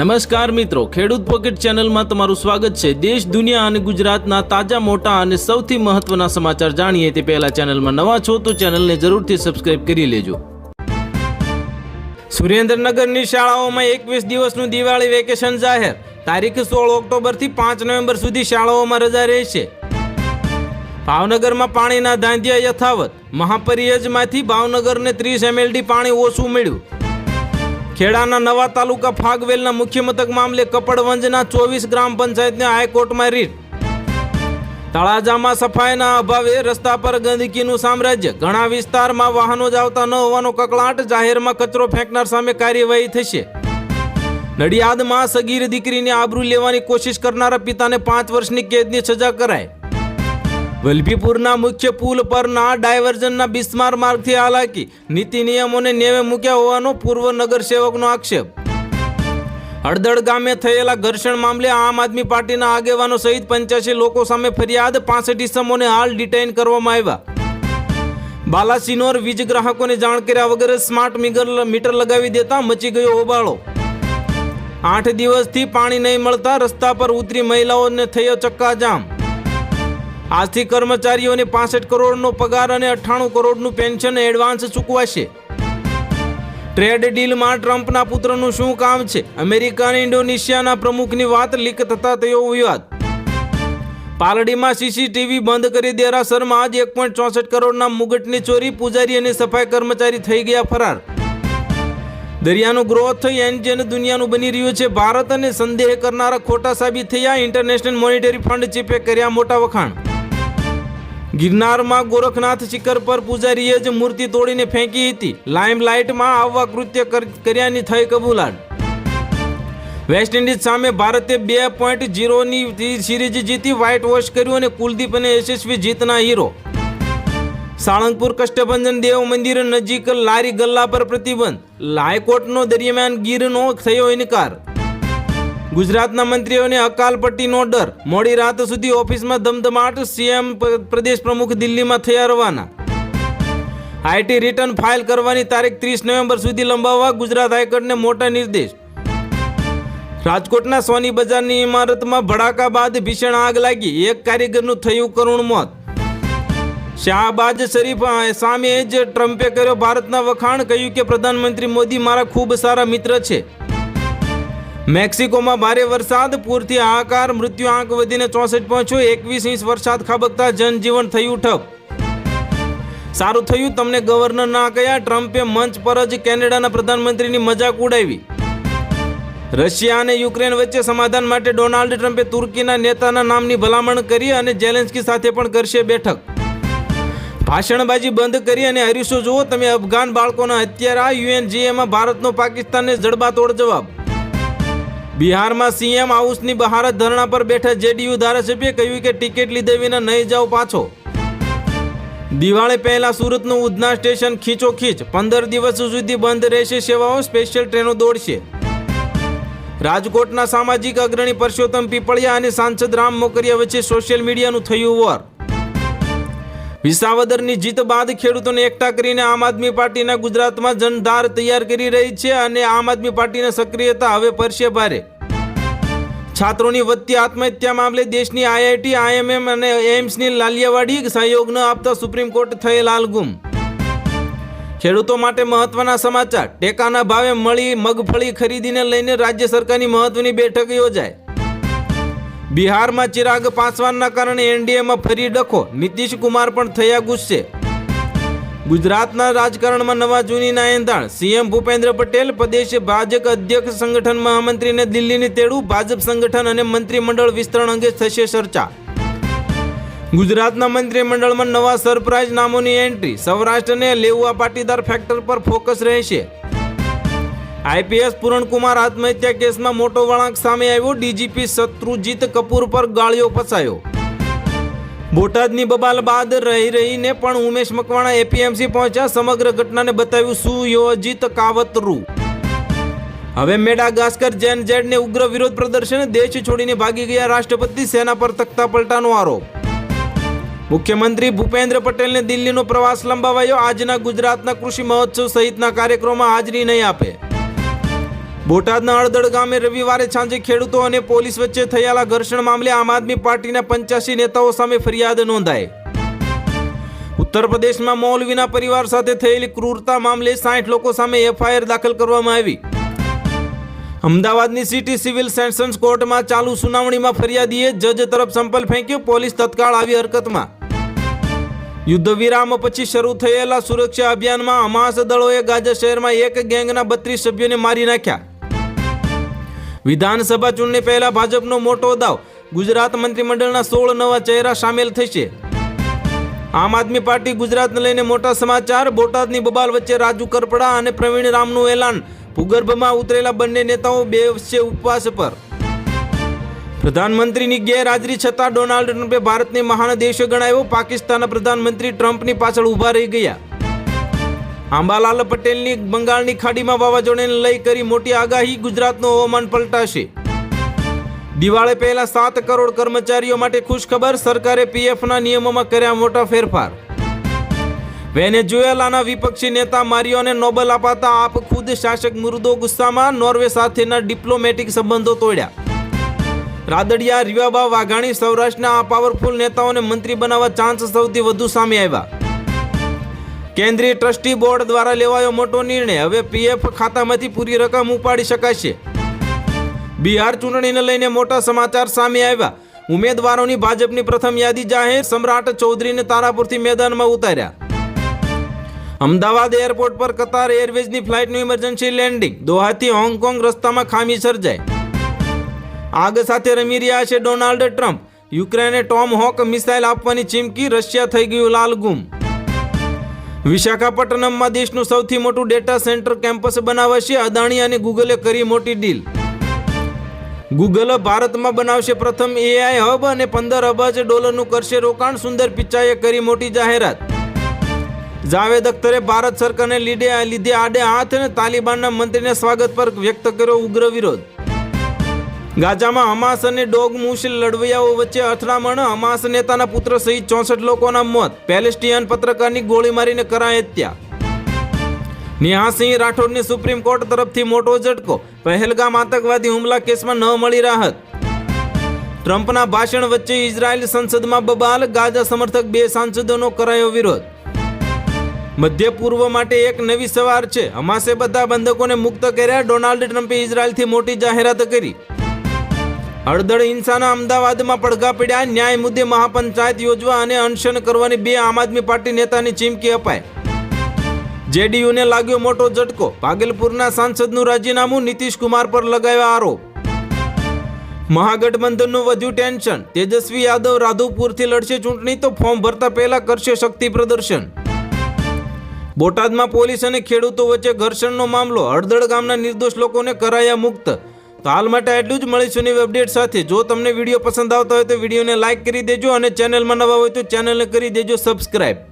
નમસ્કાર મિત્રો, ખેડૂત પોકેટ ચેનલમાં તમારું સ્વાગત છે. દેશ, દુનિયા અને ગુજરાતના તાજા, મોટા અને સૌથી મહત્વના સમાચાર જાણીએ તે પહેલા ચેનલમાં નવા છો તો ચેનલને જરૂરથી સબસ્ક્રાઇબ કરી લેજો. સુરેન્દ્રનગરની શાળાઓમાં એકવીસ દિવસનું દિવાળી વેકેશન જાહેર. તારીખ સોળ ઓક્ટોબરથી પાંચ નવેમ્બર સુધી શાળાઓમાં રજા રહેશે. ભાવનગરમાં પાણીના ધાંધિયા યથાવત. મહાપરિયજમાંથી ભાવનગરને ત્રીસ એમએલડી પાણી ઓછું મળ્યું. ખેડાના નવા તાલુકા ફાગવેલના મુખ્ય મથક મામલે કપડવંજના ચોવીસ ગ્રામ પંચાયતને હાઈકોર્ટમાં રીટ. તળાજામાં સફાઈના અભાવે રસ્તા પર ગંદકીનું સામ્રાજ્ય. ઘણા વિસ્તારમાં વાહનો જ આવતા ન હોવાનો કકળાટ. જાહેરમાં કચરો ફેંકનાર સામે કાર્યવાહી થશે. નડિયાદમાં સગીર દીકરીને આબરૂ લેવાની કોશિશ કરનારા પિતાને પાંચ વર્ષની કેદની સજા કરાય વલભીપુરના મુખ્ય પુલ પરના ડાયવર્ઝનના બિસ્માર માર્ગથી હાલાકી. નીતિ નિયમોને નેવે મૂક્યા હોવાનો પૂર્વ નગરસેવકનો આક્ષેપ. હળદળ ગામે થયેલા ઘર્ષણ મામલે આમ આદમી પાર્ટીના આગેવાનો સહિત પંચ્યાસી લોકો સામે ફરિયાદ, પાસઠ ઇસમોને હાલ ડિટેઇન કરવામાં આવ્યા. બાલાસિનોર વીજ ગ્રાહકોને જાણ કર્યા વગર સ્માર્ટ મીટર મીટર લગાવી દેતા મચી ગયો હોબાળો. આઠ દિવસથી પાણી નહીં મળતા રસ્તા પર ઉતરી મહિલાઓને થયો ચક્કાજામ. આજથી કર્મચારીઓને પાસઠ કરોડનો પગાર અને અઠ્ઠાણું કરોડનું પેન્શન એડવાન્સ ચૂકવાશે. ટ્રેડ ડીલમાં ટ્રમ્પના પુત્રનું શું કામ છે? અમેરિકા અને ઇન્ડોનેશિયાના પ્રમુખની વાત લીક થતા થયો વિવાદ. પાલડીમાં સીસીટીવી બંધ કરી દેરાસરમાં આજ એક પોઈન્ટ ચોસઠ કરોડના મુગટની ચોરી, પૂજારી અને સફાઈ કર્મચારી થઈ ગયા ફરાર. દરિયાનું ગ્રોથ એન્જિન દુનિયાનું બની રહ્યું છે. ભારત અને સંદેહ કરનારા ખોટા સાબિત થયા. ઇન્ટરનેશનલ મોનિટરી ફંડ ચીફે કર્યા મોટા વખાણ. ગિરનારમાં ગોરખનાથ શિખર પર પૂજારીએ જ મૂર્તિ તોડીને ફેંકી હતી. લાઇમલાઇટમાં આવવા કૃત્ય કર- કર્યાની થઈ કબૂલાટ વેસ્ટ ઇન્ડિઝ સામે ભારતે બે પોઈન્ટ ઝીરોની સિરીઝ જીતી, વ્હાઇટ વોશ કર્યું અને કુલદીપ અને યશસ્વી જીતના હીરો. સાળંગપુર કષ્ટભંજન દેવ મંદિર નજીક લારી ગલ્લા પર પ્રતિબંધ. હાઈકોર્ટનો દરમિયાન ગીરનો થયો ઇનકાર. ગુજરાતના મંત્રીઓને અકાલપટ્ટીનો ડર. મોડી રાત સુધી ઓફિસમાં ધમધમાટ, સીએમ પ્રદેશ પ્રમુખ દિલ્હીમાં થયા રવાના. આઈટી રિટર્ન ફાઇલ કરવાની તારીખ ત્રીસ નવેમ્બર સુધી લંબાવવા ગુજરાત હાઈકોર્ટને મોટા નિર્દેશ. રાજકોટના સોની બજારની ઇમારતમાં ભડાકા બાદ ભીષણ આગ લાગી. એક કારીગરનું થયું કરુણ મોત. શાહબાજ શરીફ સામે જ ટ્રમ્પે કર્યો ભારતના વખાણ, કહ્યું કે પ્રધાનમંત્રી મોદી મારા ખૂબ સારા મિત્ર છે. મેક્સિકોમાં ભારે વરસાદ, પૂરથી હાહાકાર, મૃત્યુ આંક વધીને ચોસઠ પહોંચ્યો એકવીસ ઇંચ વરસાદ ખાબકતા જનજીવન થયું ઠપ. સારું થયું તમને ગવર્નર ના કહ્યા, ટ્રમ્પે મંચ પર જ કેનેડાના પ્રધાનમંત્રીની મજાક ઉડાવી. રશિયા અને યુક્રેન વચ્ચે સમાધાન માટે ડોનાલ્ડ ટ્રમ્પે તુર્કીના નેતાના નામની ભલામણ કરી અને જેલેન્સ્કી સાથે પણ કરશે બેઠક. ભાષણબાજી બંધ કરી અને હરીશો, જુઓ તમે અફઘાન બાળકોના હત્યારા, યુએનજીએમાં ભારતનો પાકિસ્તાનને જડબાતોડ જવાબ. બિહારમાં સીએમ હાઉસની બહાર જ ધરણા પર બેઠા જેડીયુ ધારાસભ્યે કહ્યું કે ટિકિટ લીધે વિના નહીં જાઓ પાછો. દિવાળી પહેલા સુરતનું ઉધના સ્ટેશન ખીચોખીચ. પંદર દિવસ સુધી બંધ રહેશે સેવાઓ, સ્પેશિયલ ટ્રેનો દોડશે. રાજકોટના સામાજિક અગ્રણી પરસોત્તમ પીપળિયા અને સાંસદ રામ મોકરિયા વચ્ચે સોશિયલ મીડિયાનું થયું વોર. વિસાવદરની જીત બાદ ખેડૂતોને એકઠા કરીને આમ આદમી પાર્ટીના ગુજરાતમાં જનધાર તૈયાર કરી રહી છે અને આમ આદમી પાર્ટીની સક્રિયતા હવે પરસે ભારે. છાત્રોની વધતી આત્મહત્યા મામલે દેશની આઈઆઈટી, આઈએમએમ અને એમ્સની લાલિયાવાડી સહયોગ ન આપતા સુપ્રીમ કોર્ટ થયેલ હાલગુમ ખેડૂતો માટે મહત્વના સમાચાર. ટેકાના ભાવે મળી મગફળી ખરીદીને લઈને રાજ્ય સરકારની મહત્વની બેઠક યોજાય. બિહારમાં ચિરાગ પાસવાનના કારણે એનડીએમાં ફરી ડખો. નીતિશ કુમાર પણ થયા ગુસ્સે. ગુજરાતના રાજકારણમાં નવા જૂનીના એંધાણ. સીએમ ભૂપેન્દ્ર પટેલ પ્રદેશ ભાજપ અધ્યક્ષ સંગઠન મહામંત્રીને દિલ્હીની તેડું, ભાજપ સંગઠન અને મંત્રીમંડળ વિસ્તરણ અંગે થશે ચર્ચા. ગુજરાતના મંત્રીમંડળમાં નવા સરપ્રાઇઝ નામોની એન્ટ્રી. સૌરાષ્ટ્રને લેવા પાટીદાર ફેક્ટર પર ફોકસ રહેશે. આઈપીએસ પૂરણકુમાર આત્મહત્યા કેસમાં મોટો વળાંક સામે આવ્યો. ડીજીપી શત્રુજીત કપૂર પર ગાળિયો ફસાયો. બોટાદની બબાલ બાદ રહી રહીને પણ ઉમેશ મકવાણા એપીએમસી પહોંચ્યા. સમગ્ર ઘટનાને બતાવ્યું, સુયોજિત કાવતરું. હવે મેડાગાસ્કર જેન જેડને ઉગ્ર વિરોધ પ્રદર્શન દેશ છોડીને ભાગી ગયા રાષ્ટ્રપતિ, સેના પર તખતા પલટાનો આરોપ. મુખ્યમંત્રી ભૂપેન્દ્ર પટેલને દિલ્હીનો પ્રવાસ લંબાવાયો. આજના ગુજરાતના કૃષિ મહોત્સવ સહિતના કાર્યક્રમમાં હાજરી નહીં આપે. બોટાદના અડદડ ગામે રવિવારે સાંજે ખેડૂતો અને પોલીસ વચ્ચે થયેલા ઘર્ષણ મામલે આમ આદમી પાર્ટીના પંચ્યાસી નેતાઓ સામે ફરિયાદ નોંધાઈ. ઉત્તર પ્રદેશમાં મૌલવીના પરિવાર સાથે થયેલી ક્રૂરતા મામલે સાઠ લોકો સામે એફઆઈઆર દાખલ કરવામાં આવી. અમદાવાદની સિટી સિવિલ સેશન્સ કોર્ટમાં ચાલુ સુનાવણીમાં ફરિયાદીએ જજ તરફ સંપલ ફેંક્યો, પોલીસ તત્કાળ આવી હરકતમાં. યુદ્ધ વિરામ પછી શરૂ થયેલા સુરક્ષા અભિયાનમાં હમાસ દળોએ ગાઝા શહેરમાં એક ગેંગના બત્રીસ સભ્યોને મારી નાખ્યા. વિધાનસભા ચૂંટણી પહેલા ભાજપનો મોટો દાવ. ગુજરાત મંત્રીમંડળના સોળ નવા ચહેરા સામેલ થશે. આમ આદમી પાર્ટી ગુજરાતને લઈને મોટા સમાચાર, બોટાદની બબાલ વચ્ચે રાજુ કરપડા અને પ્રવીણ રામનું એલાન. ભૂગર્ભમાં ઉતરેલા બંને નેતાઓ બે વચ્ચે ઉપવાસ પર. પ્રધાનમંત્રીની ગેરહાજરી છતાં ડોનાલ્ડ ટ્રમ્પે ભારતને મહાન દેશ ગણાવ્યો. પાકિસ્તાનના પ્રધાનમંત્રી ટ્રમ્પની પાછળ ઊભા રહી ગયા. આંબાલાલ પટેલની બંગાળની ખાડીમાં વાવાઝોડાને લઈ કરી મોટી આગાહી ગુજરાતનું હવામાન પલટાશે. દિવાળી પહેલા સાત કરોડ કર્મચારીઓ માટે ખુશખબર, સરકારે પીએફના નિયમોમાં કર્યા મોટા ફેરફાર. વેનેઝુએલાના વિપક્ષી નેતા મારિયોને નોબલ અપાતા આપ ખુદ શાસક મુર્દો ગુસ્સામાં, નોર્વે સાથેના ડિપ્લોમેટિક સંબંધો તોડ્યા. રાદડિયા, રીવાબા, વાઘાણી સૌરાષ્ટ્રના આ પાવરફુલ નેતાઓને મંત્રી બનાવવા ચાન્સ સૌથી વધુ સામે આવ્યા. કેન્દ્રીય ટ્રસ્ટી બોર્ડ દ્વારા લેવાયો મોટો નિર્ણય. હવે પીએફ ખાતામાંથી પૂરી રકમ ઉપાડી શકાશે. બિહાર ચૂંટણીને લઈને મોટા સમાચાર સામે આવ્યા. ઉમેદવારોની ભાજપની પ્રથમ યાદી જાહેર. સમ્રાટ ચૌધરીને તારાપુરથી મેદાનમાં ઉતાર્યા. અમદાવાદ એરપોર્ટ પર કતાર એરવેઝની ફ્લાઇટનું ઇમરજન્સી લેન્ડિંગ. દોહાથી હોંગકોંગ રસ્તામાં ખામી સર્જાઈ. આગ સાથે રમી રહ્યા છે ડોનાલ્ડ ટ્રમ્પ. યુક્રેને ટોમ હોક મિસાઇલ આપવાની ચીમકી રશિયા થઈ ગયું લાલગુમ વિશાખાપટ્ટનમમાં દેશનું સૌથી મોટું ડેટા સેન્ટર કેમ્પસ બનાવશે. અદાણી અને ગૂગલે કરી મોટી ડીલ ગૂગલ ભારતમાં બનાવશે પ્રથમ એઆઈ હબ અને પંદર અબજ ડોલરનું કરશે રોકાણ. સુંદર પિચાઈએ કરી મોટી જાહેરાત. જાવેદ અખ્તરે ભારત સરકારને લીધે લીધે આડે હાથ અને તાલિબાનના મંત્રીને સ્વાગત પર વ્યક્ત કર્યો ઉગ્ર વિરોધ. ગાઝામાં હમાસ અને ડોગ મુશિલ લડવૈયાઓ વચ્ચે અથડામણ. હમાસ નેતાના પુત્ર સહિત ચોસઠ લોકોના મોત. પેલેસ્ટિયન પત્રકારની ગોળી મારીને કરાઈ હત્યા. નેહાસિંહ રાઠોડની સુપ્રીમ કોર્ટ તરફથી મોટો ઝટકો. પહેલગામ આતંકવાદી હુમલા કેસમાં ન મળી રાહત. ટ્રમ્પના ભાષણ વચ્ચે ઇઝરાયેલ સંસદમાં બબાલ. ગાઝા સમર્થક બે સાંસદોનો કરાયો વિરોધ. મધ્ય પૂર્વ માટે એક નવી સવાર છે. હમાસે બધા બંધકોને મુક્ત કર્યા. ડોનાલ્ડ ટ્રમ્પે ઇઝરાયલથી મોટી જાહેરાત કરી. હળદળ હિંસાના અમદાવાદમાં પડઘા પડ્યા, ન્યાય મુદ્દે મહાપંચાયત યોજવા અને અનશન કરવાની બે આમ આદમી પાર્ટી નેતાની ચીમકી અપાય જેડીયુને લાગ્યો મોટો ઝટકો. ભાગલપુરના સાંસદનું રાજીનામું નીતિશ કુમાર પર લગાવ્યો આરોપ. મહાગઠબંધનનું વધ્યું ટેન્શન. તેજસ્વી યાદવ રાધુપુરથી લડશે ચૂંટણી તો ફોર્મ ભરતા પહેલા કરશે શક્તિ પ્રદર્શન. બોટાદમાં પોલીસ અને ખેડૂતો વચ્ચે ઘર્ષણનો મામલો. હળદળ ગામના નિર્દોષ લોકોને કરાયા મુક્ત. તો હાલ માટે એટલું જ. મળીશું નવી અપડેટ સાથે. જો તમને વીડિયો પસંદ આવતો હોય તો વિડીયોને લાઇક કરી દેજો અને ચેનલમાં નવા હોય તો ચેનલને કરી દેજો. સબસ્ક્રાઈબ